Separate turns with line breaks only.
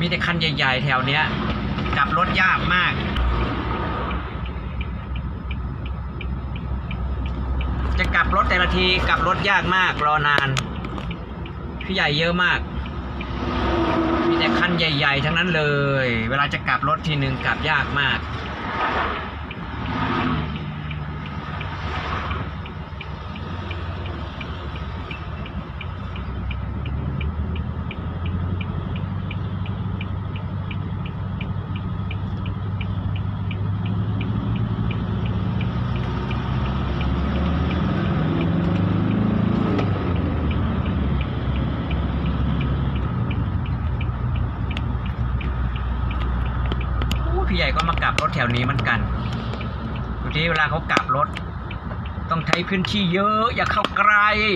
มีแต่คันใหญ่ๆ แถวเนี้ยกลับรถยากมาก จะกลับรถแต่ละทีกลับรถยากมากรอนาน พี่ใหญ่เยอะมาก มีแต่คันใหญ่ ๆ ทั้งนั้นเลย เวลาจะกลับรถทีหนึ่งกลับยากมาก พี่ใหญ่ก็มากลับรถแถวนี้เหมือนกันดูที่เวลาเขากลับรถ ต้องใช้พื้นที่เยอะอย่าเข้าใกล้